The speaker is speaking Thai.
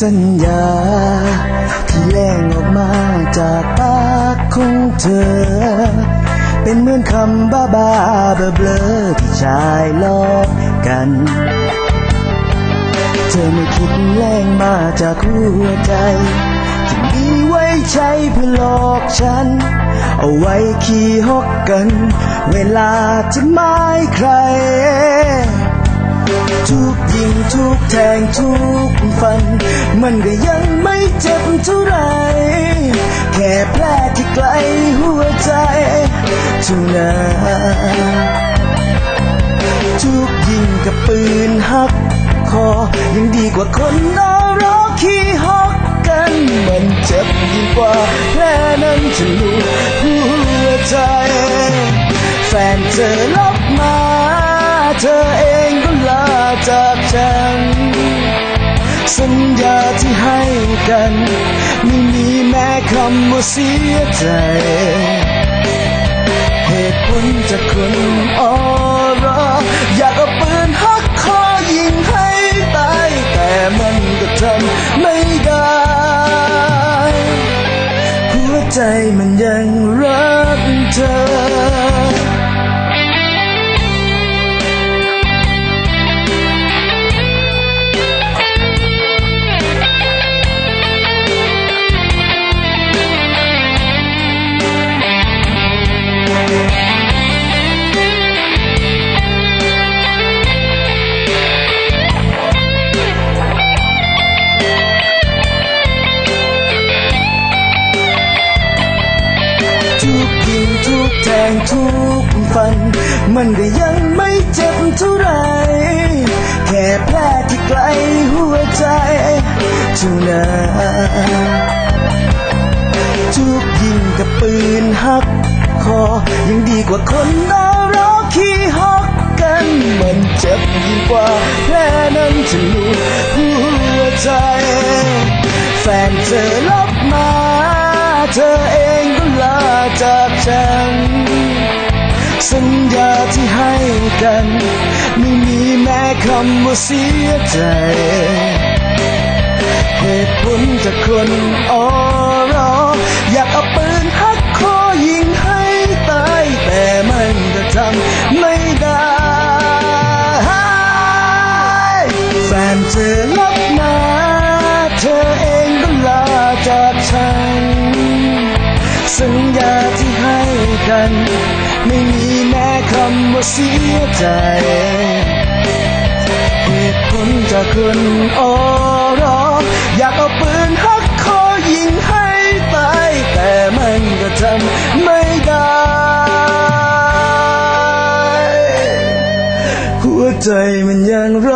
สัญญา ที่แล่งออกมาจากปากของเธอ เป็นเหมือนคำบ้าบาเบลเบลที่ชายล้อกัน เธอไม่คิดแรงมาจากหัวใจที่มีไว้ใช้เพื่อหลอกฉัน เอาไว้ขี่หกกัน เวลาจะไม่ใคร ทุกแทงทุกฟัน มันก็ยังไม่เจ็บเท่าไร แค่แผลที่ไกลหัวใจเท่านั้นทุกยิงกับปืนหักคอ ยังดีกว่าคนนอรอขี้ฮอกกัน มันเจ็บยิ่งกว่าแผลนั้นจะลูหัวใจ แฟนเธอลบ กัน ไม่มีแม้คำว่าเสียใจ เหตุผลจากคนอรออยากเอาปืนหักคอยิงให้ตาย แต่มันก็ทำไม่ได้ หัวใจมันยัง ทุกยิงทุกแทงทุกฟัน มันก็ยังไม่เจ็บเท่าไร แค่แผลที่ไกลหัวใจเท่านั้นทุกยิงกับปืนหักคอ ยังดีกว่าคนนอรอขี้ฮอกกัน มันเจ็บยิ่งกว่าแผลนั้นจะลูหัวใจ แฟนเธอลบมา สัญญาที่ให้กัน ไม่มีแม้คำว่าเสียใจ เหตุผลจากคนออรอ อยากเอาปืนหักคอยิงให้ตาย แต่มันก็ทำไม่ได้ แฟนเธอลบมาเธอเองก็ลาจากฉัน สัญญาที่ให้กันำว่าเสียใจเหตุผลจากคนอรออยากเอาปืนฮักคอยิงให้ตาย แต่มันก็ทำไม่ได้ หัวใจมันยังรอ